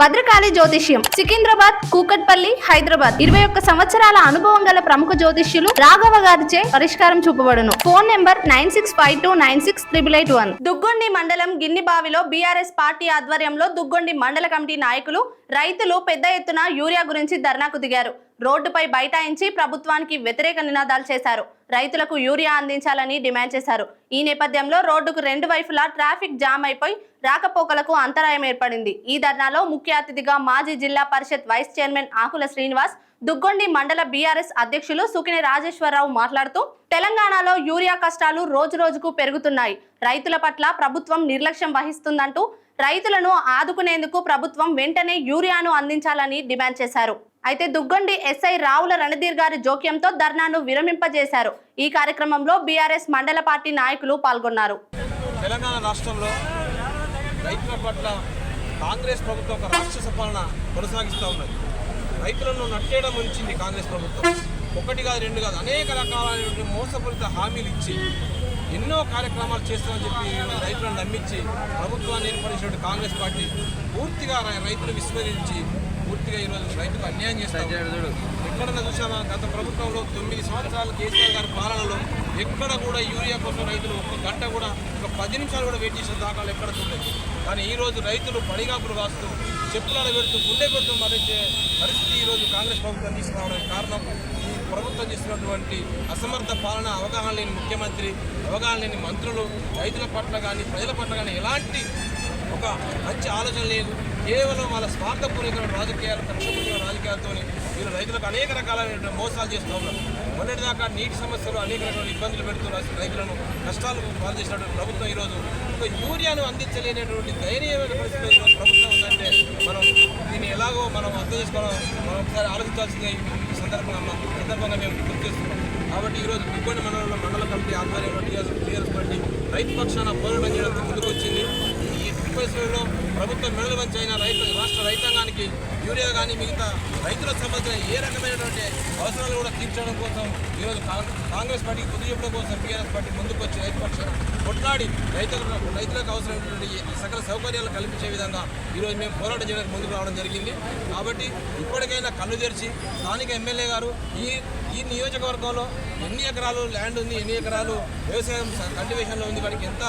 భద్రకాళి జ్యోతిష్యం సికింద్రాబాద్ కూకట్పల్లి హైదరాబాద్. ఇరవై ఒక్క సంవత్సరాల అనుభవం గల ప్రముఖ జ్యోతిష్యులు రాఘవ గారిచే పరిష్కారం చూపబడును. Phone number nine six five two nine six triple eight one. Duggondi మండలం గిన్నిబావిలో బీఆర్ఎస్ పార్టీ ఆధ్వర్యంలో దుగ్గొండి మండల కమిటీ నాయకులు రైతులు పెద్ద ఎత్తున యూరియా గురించి ధర్నాకు దిగారు. రోడ్డుపై బైఠాయించి ప్రభుత్వానికి వ్యతిరేక నినాదాలు చేశారు. రైతులకు యూరియా అందించాలని డిమాండ్ చేశారు. ఈ నేపథ్యంలో రోడ్డుకు రెండు వైపులా ట్రాఫిక్ జామ్ అయిపోయి రాకపోకలకు అంతరాయం ఏర్పడింది. ఈ ధర్నాలో ముఖ్య అతిథిగా మాజీ జిల్లా పరిషత్ వైస్ చైర్మన్ ఆకుల శ్రీనివాస్ దుగ్గొండి మండల బీఆర్ఎస్ అధ్యక్షులు సుకిని రాజేశ్వరరావు మాట్లాడుతూ తెలంగాణలో యూరియా కష్టాలు రోజు రోజుకు పెరుగుతున్నాయి. రైతుల పట్ల ప్రభుత్వం నిర్లక్ష్యం వహిస్తుందంటూ రైతులను ఆదుకునేందుకు ప్రభుత్వం వెంటనే యూరియాను అందించాలని డిమాండ్ చేశారు. అయితే దుగ్గొండి ఎస్ఐ రావుల రణధీర్ గారి జోక్యంతో ధర్నాను విరమింపజేశారు. ఈ కార్యక్రమంలో బీఆర్ఎస్ మండల పార్టీ నాయకులు పాల్గొన్నారు. తెలంగాణ రాష్ట్రంలో రైతుల పట్ల కాంగ్రెస్ ప్రభుత్వం ఒక రాక్షస పాలన కొనసాగిస్తూ ఉన్నది. రైతులను నట్టేయడం ఉంచింది కాంగ్రెస్ ప్రభుత్వం. ఒకటి కాదు రెండు కాదు అనేక రకాలైనటువంటి మోసపూరిత హామీలు ఇచ్చి ఎన్నో కార్యక్రమాలు చేస్తామని చెప్పి రైతులను నమ్మించి ప్రభుత్వాన్ని ఏర్పరిచినటువంటి కాంగ్రెస్ పార్టీ పూర్తిగా రైతులు విస్మరించి పూర్తిగా ఈరోజు రైతులకు అన్యాయం చేస్తారు ఎక్కడన్నా చూసామా గత ప్రభుత్వంలో తొమ్మిది సంవత్సరాలు కేసీఆర్ గారి పాలనలో ఎక్కడ కూడా యూరియా కోసం రైతులు ఒక గంట కూడా ఒక పది నిమిషాలు కూడా వెయిట్ చేసిన దాఖలు ఎక్కడ చూడలేదు. కానీ ఈ రోజు రైతులు పడిగాపులు కాస్తూ చెప్పులాడ పెడుతూ గుండె పెడుతూ మరించే పరిస్థితి ఈరోజు కాంగ్రెస్ ప్రభుత్వం తీసుకురావడానికి కారణం ఈ ప్రభుత్వం చేస్తున్నటువంటి అసమర్థ పాలన అవగాహన లేని ముఖ్యమంత్రి అవగాహన లేని మంత్రులు రైతుల పట్ల కానీ ప్రజల పట్ల కానీ ఎలాంటి ఒక మంచి ఆలోచన లేదు. కేవలం వాళ్ళ స్వార్థపూరితమైన రాజకీయాలు కక్షపూరిత రాజకీయాలతో వీళ్ళు రైతులకు అనేక రకాలైన మోసాలు చేస్తూ ఉన్నారు. మొన్నటిదాకా నీటి సమస్యలు అనేక రకాల ఇబ్బందులు పెడుతున్న రైతులను కష్టాలు పాలు చేసినటువంటి ప్రభుత్వం ఈరోజు ఒక యూరియాను అందించలేనటువంటి దయనీయమైన పరిస్థితి ప్రభుత్వం ఉందంటే మనం దీన్ని ఎలాగో మనం అర్థం చేసుకోవడం మనం ఒకసారి ఆలోచించాల్సిందే ఈ సందర్భంగా సందర్భంగా మేము గుర్తు చేస్తున్నాం. కాబట్టి ఈరోజు దుగ్గొండి మండలంలో మండల కమిటీ ఆధ్వర్యంలో టీఆర్ఎస్ పార్టీ రైతు పక్షాన పోరాటం చేయడానికి ముందుకు వచ్చింది. ఈ పరిస్థితుల్లో ప్రభుత్వం మెడలు వంచి రైతు రాష్ట్ర రైతాంగానికి యూరియా కానీ మిగతా రైతులకు సంబంధించిన ఏ రకమైనటువంటి అవసరాలు కూడా తీర్చడం కోసం ఈరోజు కాంగ్రెస్ పార్టీకి బుద్ధి చెప్పడం కోసం టీఆర్ఎస్ పార్టీ ముందుకు వచ్చి రైతు పక్షాన కొట్లాడి రైతులకు రైతులకు అవసరమైనటువంటి సకల సౌకర్యాలు కల్పించే విధంగా ఈరోజు మేము పోరాటం చేయడానికి ముందుకు రావడం జరిగింది. కాబట్టి ఇప్పటికైనా కళ్ళు తెరిచి స్థానిక ఎమ్మెల్యే గారు ఈ ఈ నియోజకవర్గంలో ఎన్ని ఎకరాలు ల్యాండ్ ఉంది ఎన్ని ఎకరాలు వ్యవసాయం కల్టివేషన్లో ఉంది వాడికి ఎంత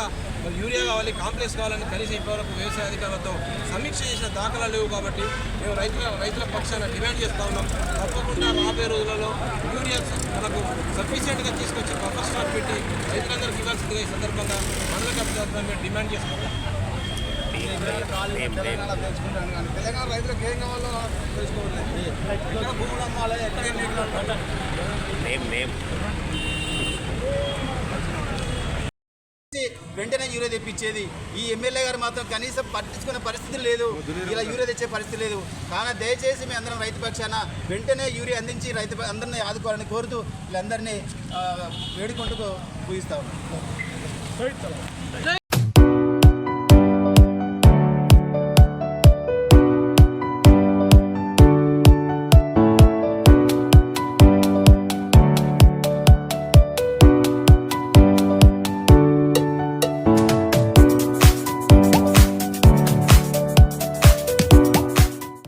యూరియా కావాలి కాంప్లెక్స్ కావాలని కనీసం ఇప్పటివరకు వ్యవసాయ అధికారులతో సమీక్ష చేసిన దాఖలాలు లేవు కాబట్టి మేము రైతుల రైతుల పక్షాన డిమాండ్ చేస్తూ ఉన్నాం. తప్పకుండా రాబోయే రోజులలో యూరియా మనకు సఫిషియెంట్గా తీసుకొచ్చి బఫర్ స్టాక్ పెట్టి రైతులందరికీ ఇవ్వాల్సిందిగా ఈ సందర్భంగా మండల కమిటీ మేము డిమాండ్ చేస్తున్నాం తెలంగాణ తెలుసుకుంటాను కానీ తెలంగాణ రైతులకు ఏం కావాలో తెలుసుకోవాలి ఎక్కడ భూములు అమ్మాలి ఎక్కడ ఉండాలి? వెంటనే యూరియా తెప్పించేది. ఈ ఎమ్మెల్యే గారు మాత్రం కనీసం పట్టించుకునే పరిస్థితి లేదు. ఇలా యూరియా తెచ్చే పరిస్థితి లేదు. కానీ దయచేసి మీ అందరం రైతు పక్షాన వెంటనే యూరియా అందించి రైతు అందరినీ ఆదుకోవాలని కోరుతూ వీళ్ళందరినీ వేడుకుంటూ పూజిస్తాం